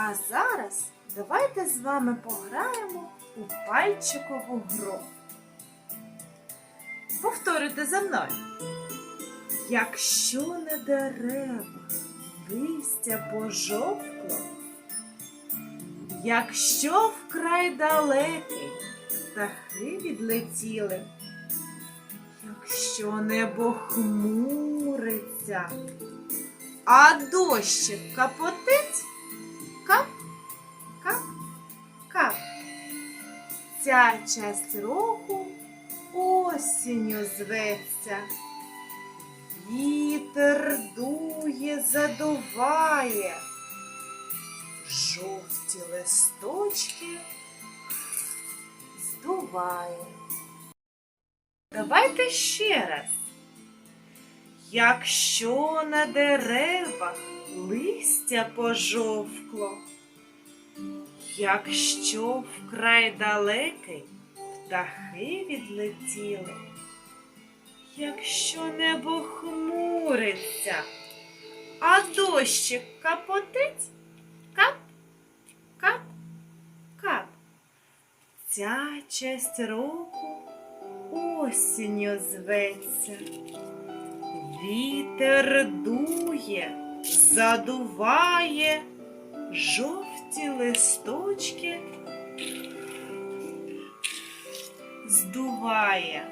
А зараз давайте з вами пограємо у пальчикову гру. Повторюйте за мною. Якщо на деревах листя пожовкло, якщо вкрай далекий птахи відлетіли, якщо небо хмуриться, а дощик капотить, Ця часть року осінню зветься. Вітер дує, задуває, жовті листочки здуває. Давайте ще раз. Якщо на деревах листя пожовкло, якщо вкрай далекий птахи відлетіли, якщо небо хмуриться, а дощик капотить, кап, кап, кап. Ця часть року осінню зветься. Вітер дує, задуває жовті листочки, здуває.